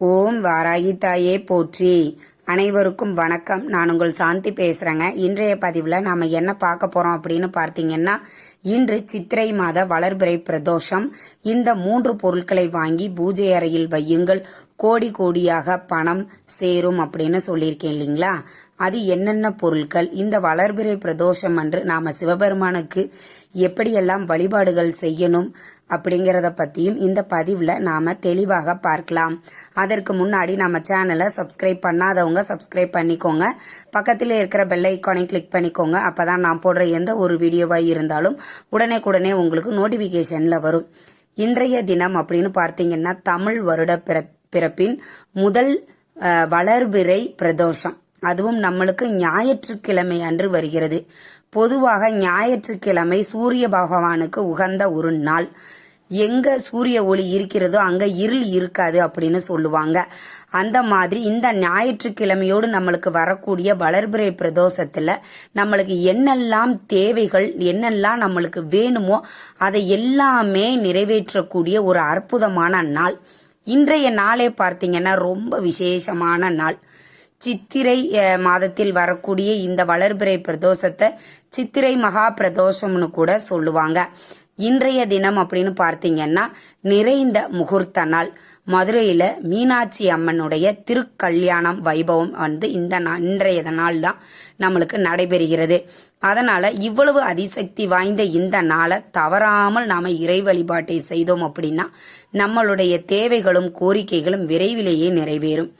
ஓம் வாராகி தாயே போற்றி. அனைவருக்கும் வணக்கம். நான் உங்கள் சாந்தி பேசுகிறேங்க இன்றைய பதிவில் நாம் என்ன பார்க்க போகிறோம் அப்படின்னு பார்த்தீங்கன்னா இன்று சித்திரை மாத வளர்பிறை பிரதோஷம். இந்த மூன்று பொருட்களை வாங்கி பூஜை அறையில் வையுங்கள். கோடி கோடியாக பணம் சேரும் அப்படின்னு சொல்லியிருக்கேன் இல்லைங்களா? அது என்னென்ன பொருட்கள்? இந்த வளர்பிறை பிரதோஷம் அன்று நாம் சிவபெருமானுக்கு எப்படியெல்லாம் வழிபாடுகள் செய்யணும்? அப்படிங்கிறத பற்றியும் இந்த பதிவில் நாம் தெளிவாக பார்க்கலாம். அதற்கு முன்னாடி நம்ம சேனலை சப்ஸ்கிரைப் பண்ணாதவங்க சப்ஸ்கிரைப் பண்ணிக்கோங்க. பக்கத்தில் இருக்கிற பெல் ஐக்கானை கிளிக் பண்ணிக்கோங்க. அப்போ தான் நான் போடுற எந்த ஒரு வீடியோவாக இருந்தாலும் உடனே உடனே உங்களுக்கு நோட்டிஃபிகேஷனில் வரும். இன்றைய தினம் அப்படின்னு பார்த்தீங்கன்னா தமிழ் வருட பிற பிறப்பின் முதல் வளர்பிறை பிரதோஷம். அதுவும் நம்மளுக்கு ஞாயிற்றுக்கிழமை அன்று வருகிறது. பொதுவாக ஞாயிற்றுக்கிழமை சூரிய பகவானுக்கு உகந்த ஒரு நாள். எங்க சூரிய ஒளி இருக்கிறதோ அங்க இருள் இருக்காது அப்படின்னு சொல்லுவாங்க. அந்த மாதிரி இந்த ஞாயிற்றுக்கிழமையோடு நம்மளுக்கு வரக்கூடிய வளர்பிறை பிரதோஷத்தில் நம்மளுக்கு என்னெல்லாம் தேவைகள் என்னெல்லாம் நம்மளுக்கு வேணுமோ அதை எல்லாமே நிறைவேற்றக்கூடிய ஒரு அற்புதமான நாள். இன்றைய நாளே பார்த்தீங்கன்னா ரொம்ப விசேஷமான நாள். சித்திரை மாதத்தில் வரக்கூடிய இந்த வளர்பிறை பிரதோஷத்தை சித்திரை மகா பிரதோஷம்னு கூட சொல்லுவாங்க. இன்றைய தினம் அப்படின்னு பார்த்தீங்கன்னா நிறைந்த முகூர்த்த நாள். மதுரையில் மீனாட்சி அம்மனுடைய திருக்கல்யாணம் வைபவம் வந்து இந்த நா- இன்றைய நாள் தான் நம்மளுக்கு நடைபெறுகிறது. அதனால் இவ்வளவு அதிசக்தி வாய்ந்த இந்த நாளை தவறாமல் நாம் இறை வழிபாட்டை செய்தோம் அப்படின்னா நம்மளுடைய தேவைகளும் கோரிக்கைகளும் விரைவிலேயே நிறைவேறும்.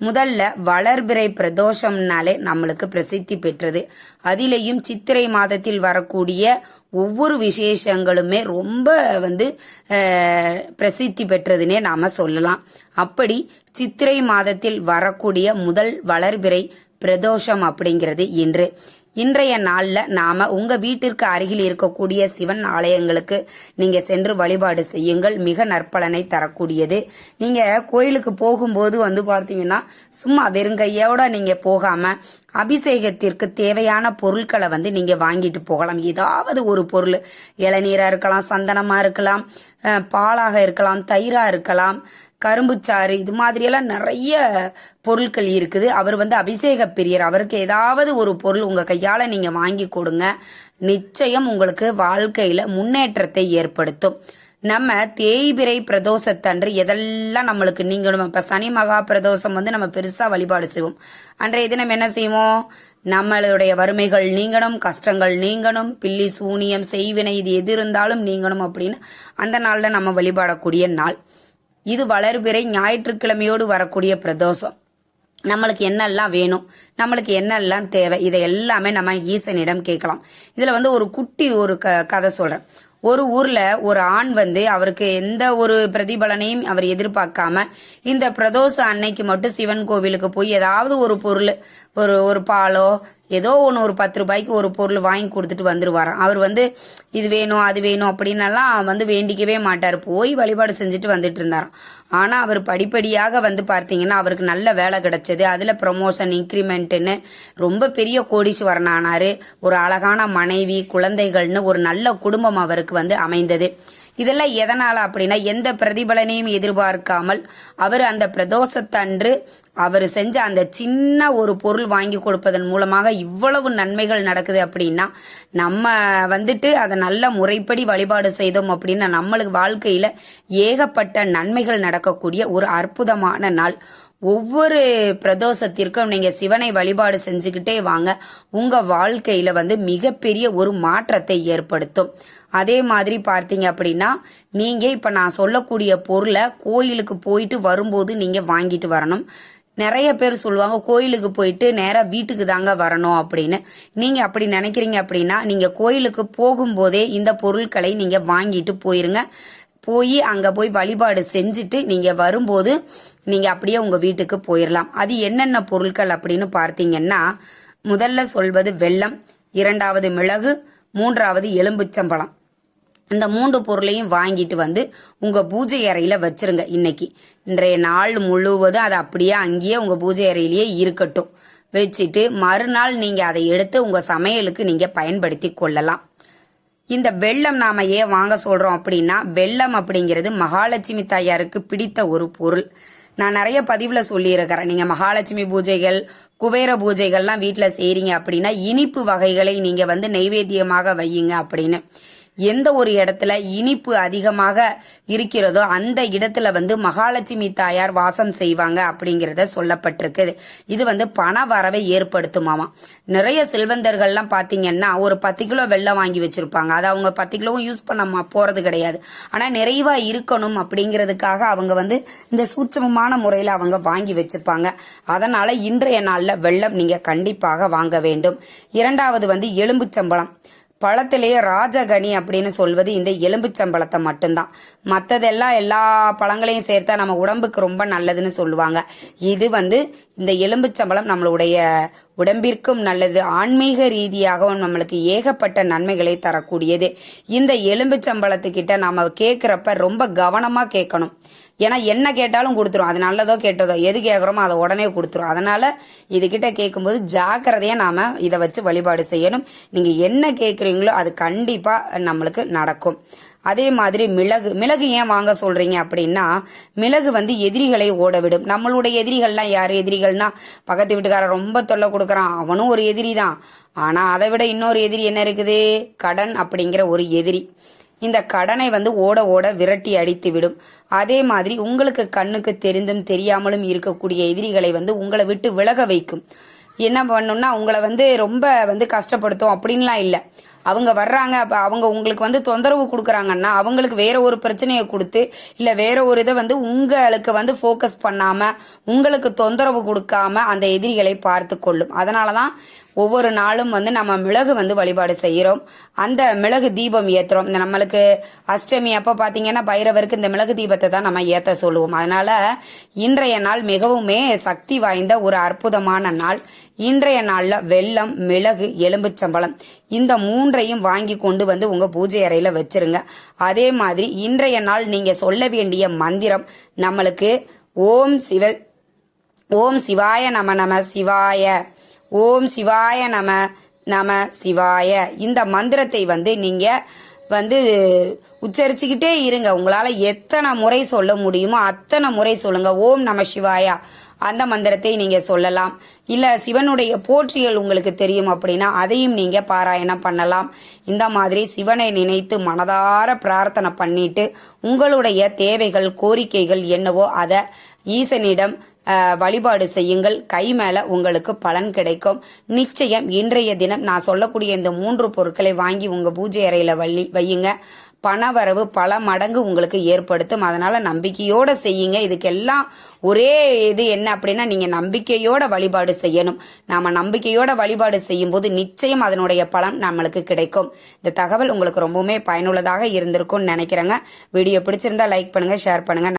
முதல்ல வளர்பிறை பிரதோஷம்னாலே நம்மளுக்கு பிரசித்தி பெற்றது. அதிலேயும் சித்திரை மாதத்தில் வரக்கூடிய ஒவ்வொரு விசேஷங்களுமே ரொம்ப வந்து பிரசித்தி பெற்றதுன்னே நாம் சொல்லலாம். அப்படி சித்திரை மாதத்தில் வரக்கூடிய முதல் வளர்பிறை பிரதோஷம் அப்படிங்கிறது இன்று. இன்றைய நாளில் நாம உங்கள் வீட்டிற்கு அருகில் இருக்கக்கூடிய சிவன் ஆலயங்களுக்கு நீங்கள் சென்று வழிபாடு செய்யுங்கள். மிக நற்பலனை தரக்கூடியது. நீங்கள் கோயிலுக்கு போகும்போது வந்து பார்த்தீங்கன்னா சும்மா வெறுங்கையோட நீங்கள் போகாமல் அபிஷேகத்திற்கு தேவையான பொருட்களை வந்து நீங்கள் வாங்கிட்டு போகலாம். ஏதாவது ஒரு பொருள். இளநீராக இருக்கலாம் சந்தனமாக இருக்கலாம் பாலாக இருக்கலாம் தயிராக இருக்கலாம் கரும்புச்சாறு இது மாதிரியெல்லாம் நிறைய பொருட்கள் இருக்குது. அவர் வந்து அபிஷேக பிரியர். அவருக்கு ஏதாவது ஒரு பொருள் உங்கள் கையால் நீங்கள் வாங்கி கொடுங்க. நிச்சயம் உங்களுக்கு வாழ்க்கையில் முன்னேற்றத்தை ஏற்படுத்தும். நம்ம தேய்பிரை பிரதோஷத்தன்று எதெல்லாம் நம்மளுக்கு நீங்களும் இப்போ சனி மகா பிரதோஷம் வந்து நம்ம பெருசாக வழிபாடு செய்வோம். அன்றைய தினம் என்ன செய்வோம்? நம்மளுடைய வறுமைகள் நீங்கணும் கஷ்டங்கள் நீங்கணும் பில்லி சூனியம் செய்வினை இது எது இருந்தாலும் நீங்கணும் அப்படின்னு அந்த நாளில் நம்ம வழிபாடக்கூடிய நாள். இது வளர்பிறை ஞாயிற்றுக்கிழமையோடு வரக்கூடிய பிரதோஷம். நம்மளுக்கு என்னெல்லாம் வேணும் நம்மளுக்கு என்னெல்லாம் தேவை இதை எல்லாமே நம்ம ஈசனிடம் கேட்கலாம். இதில் வந்து ஒரு குட்டி ஒரு க கதை சொல்கிறேன் ஒரு ஊர்ல ஒரு ஆண் வந்து அவருக்கு எந்த ஒரு பிரதிபலனையும் அவர் எதிர்பார்க்காம இந்த பிரதோஷ அன்னைக்கு மட்டும் சிவன் கோவிலுக்கு போய் ஏதாவது ஒரு பொருள் ஒரு ஒரு பாலோ ஏதோ ஒன்று ஒரு பத்து ரூபாய்க்கு ஒரு பொருள் வாங்கி கொடுத்துட்டு வந்துடுவாராம் அவர் வந்து இது வேணும் அது வேணும் அப்படின்னெல்லாம் வந்து வேண்டிக்கவே மாட்டார். போய் வழிபாடு செஞ்சுட்டு வந்துட்டு இருந்தாராம். ஆனால் அவர் படிப்படியாக வந்து பார்த்தீங்கன்னா அவருக்கு நல்ல வேலை கிடைச்சது. அதில் ப்ரொமோஷன் இன்க்ரிமெண்ட்டுன்னு ரொம்ப பெரிய கோடீஸ்வரன் ஆனார். ஒரு அழகான மனைவி குழந்தைகள்னு ஒரு நல்ல குடும்பம் அவருக்கு வந்து அமைந்தது. இதெல்லாம் எதனால் அப்படின்னா எந்த பிரதிபலனையும் எதிர்பார்க்காமல் அவர் அந்த பிரதோஷத்தன்று அவர் செஞ்ச அந்த சின்ன ஒரு பொருள் வாங்கி கொடுப்பதன் மூலமாக இவ்வளவு நன்மைகள் நடக்குது அப்படின்னா நம்ம வந்துட்டு அதை நல்ல முறைப்படி வழிபாடு செய்தோம் அப்படின்னா நம்மளுக்கு வாழ்க்கையில் ஏகப்பட்ட நன்மைகள் நடக்கக்கூடிய ஒரு அற்புதமான நாள். ஒவ்வொரு பிரதோஷத்திற்கும் நீங்கள் சிவனை வழிபாடு செஞ்சுக்கிட்டே வாங்க. உங்கள் வாழ்க்கையில் வந்து மிகப்பெரிய ஒரு மாற்றத்தை ஏற்படுத்தும். அதே மாதிரி பார்த்தீங்க அப்படின்னா நீங்கள் இப்போ நான் சொல்லக்கூடிய பொருளை கோயிலுக்கு போயிட்டு வரும்போது நீங்கள் வாங்கிட்டு வரணும். நிறைய பேர் சொல்லுவாங்க கோயிலுக்கு போயிட்டு நேராக வீட்டுக்கு தாங்க வரணும் அப்படின்னு. நீங்கள் அப்படி நினைக்கிறீங்க அப்படின்னா நீங்கள் கோயிலுக்கு போகும்போதே இந்த பொருட்களை நீங்கள் வாங்கிட்டு போயிருங்க. போய் அங்கே போய் வழிபாடு செஞ்சுட்டு நீங்கள் வரும்போது நீங்கள் அப்படியே உங்கள் வீட்டுக்கு போயிடலாம் அது என்னென்ன பொருட்கள் அப்படின்னு பார்த்தீங்கன்னா முதல்ல சொல்வது வெல்லம் இரண்டாவது மிளகு மூன்றாவது எலும்புச்சம்பழம். இந்த மூன்று பொருளையும் வாங்கிட்டு வந்து உங்கள் பூஜை அறையில் வச்சுருங்க இன்னைக்கு. இன்றைய நாள் முழுவதும் அது அப்படியே அங்கேயே உங்கள் பூஜை அறையிலேயே இருக்கட்டும். வச்சுட்டு மறுநாள் நீங்கள் அதை எடுத்து உங்கள் சமையலுக்கு நீங்கள் பயன்படுத்தி கொள்ளலாம். இந்த வெள்ளம் நாம ஏன் வாங்க சொல்றோம் அப்படின்னா வெள்ளம் அப்படிங்கிறது மகாலட்சுமி தாயாருக்கு பிடித்த ஒரு பொருள். நான் நிறைய பதிவில் சொல்லியிருக்கிறேன். நீங்கள் மகாலட்சுமி பூஜைகள் குபேர பூஜைகள்லாம் வீட்டில் செய்கிறீங்க அப்படின்னா இனிப்பு வகைகளை நீங்கள் வந்து நைவேத்தியமாக வையுங்க அப்படின்னு. எந்த ஒரு இடத்துல இனிப்பு அதிகமாக இருக்கிறதோ அந்த இடத்துல வந்து மகாலட்சுமி தாயார் வாசம் செய்வாங்க அப்படிங்கிறத சொல்லப்பட்டிருக்குது இது வந்து பண வரவை ஏற்படுத்துமாமா. நிறைய செல்வந்தர்கள்லாம் பார்த்தீங்கன்னா ஒரு பத்து கிலோ வெள்ளம் வாங்கி வச்சிருப்பாங்க. அதை அவங்க பத்து கிலோவும் யூஸ் பண்ண மா- கிடையாது. ஆனால் நிறைவாக இருக்கணும் அப்படிங்கிறதுக்காக அவங்க வந்து இந்த சூட்சமமான முறையில் அவங்க வாங்கி வச்சுருப்பாங்க. அதனால் இன்றைய நாளில் வெள்ளம் நீங்கள் கண்டிப்பாக வாங்க வேண்டும். இரண்டாவது வந்து எலும்புச்சம்பளம் பழத்திலேயே ராஜகனி அப்படின்னு சொல்வது இந்த எலும்புச்சம்பழத்தை மட்டும்தான். மற்றதெல்லாம் எல்லா பழங்களையும் சேர்த்தா நம்ம உடம்புக்கு ரொம்ப நல்லதுன்னு சொல்லுவாங்க. இது வந்து இந்த எலும்புச்சம்பளம் நம்மளுடைய உடம்பிற்கும் நல்லது. ஆன்மீக ரீதியாகவும் நம்மளுக்கு ஏகப்பட்ட நன்மைகளை தரக்கூடியது. இந்த எலும்புச்சம்பளத்துக்கிட்ட நம்ம கேட்குறப்ப ரொம்ப கவனமாக கேட்கணும். ஏன்னா என்ன கேட்டாலும் கொடுத்துரும். அது நல்லதோ கேட்டதோ எது கேட்குறோமோ அதை உடனே கொடுத்துரும். அதனால் இதுகிட்ட கேட்கும்போது ஜாக்கிரதையாக நாம் இதை வச்சு வழிபாடு செய்யணும். நீங்கள் என்ன கேட்குறீங்களோ அது கண்டிப்பாக நம்மளுக்கு நடக்கும். அதே மாதிரி மிளகு மிளகு ஏன் வாங்க சொல்கிறீங்க அப்படின்னா மிளகு வந்து எதிரிகளை ஓடவிடும். நம்மளுடைய எதிரிகள்லாம் யார்? எதிரிகள் எதிரிகள்னா பக்கத்து வீட்டுக்காரன் ரொம்ப தொல்லை கொடுக்குறான். அவனும் ஒரு எதிரி தான். ஆனால் அதை விட இன்னொரு எதிரி என்ன இருக்குது? கடன் அப்படிங்கிற ஒரு எதிரி. இந்த கடனை வந்து ஓட ஓட விரட்டி அடித்து விடும். அதே மாதிரி உங்களுக்கு கண்ணுக்கு தெரிந்தும் தெரியாமலும் இருக்கக்கூடிய எதிரிகளை வந்து உங்களை விட்டு விலக வைக்கும். என்ன பண்ணும்னா உங்களை வந்து ரொம்ப வந்து கஷ்டப்படுத்தும் அப்படின்லாம் இல்லை. அவங்க வர்றாங்க அப்போ அவங்க உங்களுக்கு வந்து தொந்தரவு கொடுக்குறாங்கன்னா அவங்களுக்கு வேற ஒரு பிரச்சனையை கொடுத்து இல்லை வேற ஒரு இதை வந்து உங்களுக்கு வந்து ஃபோக்கஸ் பண்ணாமல் உங்களுக்கு தொந்தரவு கொடுக்காம அந்த எதிரிகளை பார்த்து கொள்ளும் அதனால தான் ஒவ்வொரு நாளும் வந்து நம்ம மிளகு வந்து வழிபாடு செய்கிறோம். அந்த மிளகு தீபம் ஏற்றுறோம் இந்த நம்மளுக்கு அஷ்டமி அப்போ பார்த்தீங்கன்னா பைரவருக்கு இந்த மிளகு தீபத்தை தான் நம்ம ஏற்ற சொல்லுவோம். அதனால் இன்றைய நாள் மிகவுமே சக்தி வாய்ந்த ஒரு அற்புதமான நாள். இன்றைய நாளில் வெல்லம் மிளகு எலும்புச்சம்பளம் இந்த மூன்றையும் வாங்கி கொண்டு வந்து உங்கள் பூஜை அறையில் வச்சிருங்க. அதே மாதிரி இன்றைய நாள் நீங்கள் சொல்ல வேண்டிய மந்திரம் நம்மளுக்கு ஓம் சிவ ஓம் சிவாய நம நம சிவாய. ஓம் சிவாய நம நம சிவாய. இந்த மந்திரத்தை வந்து நீங்கள் வந்து உச்சரிச்சுக்கிட்டே இருங்க. உங்களால் எத்தனை முறை சொல்ல முடியுமோ அத்தனை முறை சொல்லுங்க. ஓம் நம சிவாயா. அந்த மந்திரத்தை நீங்க சொல்லலாம். இல்ல சிவனுடைய போற்றிகள் உங்களுக்கு தெரியும் அப்படின்னா அதையும் நீங்க பாராயணம் பண்ணலாம். இந்த மாதிரி சிவனை நினைத்து மனதார பிரார்த்தனை பண்ணிட்டு உங்களுடைய தேவைகள் கோரிக்கைகள் என்னவோ அதை ஈசனிடம் வழிபாடு செய்யுங்கள். கை மேல உங்களுக்கு பலன் கிடைக்கும். நிச்சயம் இன்றைய தினம் நான் சொல்லக்கூடிய இந்த மூன்று பொருட்களை வாங்கி உங்க பூஜை அறையில வள்ளி வையுங்க. பணவரவு பல மடங்கு உங்களுக்கு ஏற்படுத்தும். அதனால நம்பிக்கையோட செய்யுங்க. இதுக்கெல்லாம் ஒரே இது என்ன அப்படின்னா நீங்க நம்பிக்கையோட வழிபாடு செய்யணும். நாம நம்பிக்கையோட வழிபாடு செய்யும் போது நிச்சயம் அதனுடைய பலன் நம்மளுக்கு கிடைக்கும். இந்த தகவல் உங்களுக்கு ரொம்பவுமே பயனுள்ளதாக இருந்திருக்கும்னு நினைக்கிறேங்க. வீடியோ பிடிச்சிருந்தா லைக் பண்ணுங்க ஷேர் பண்ணுங்க.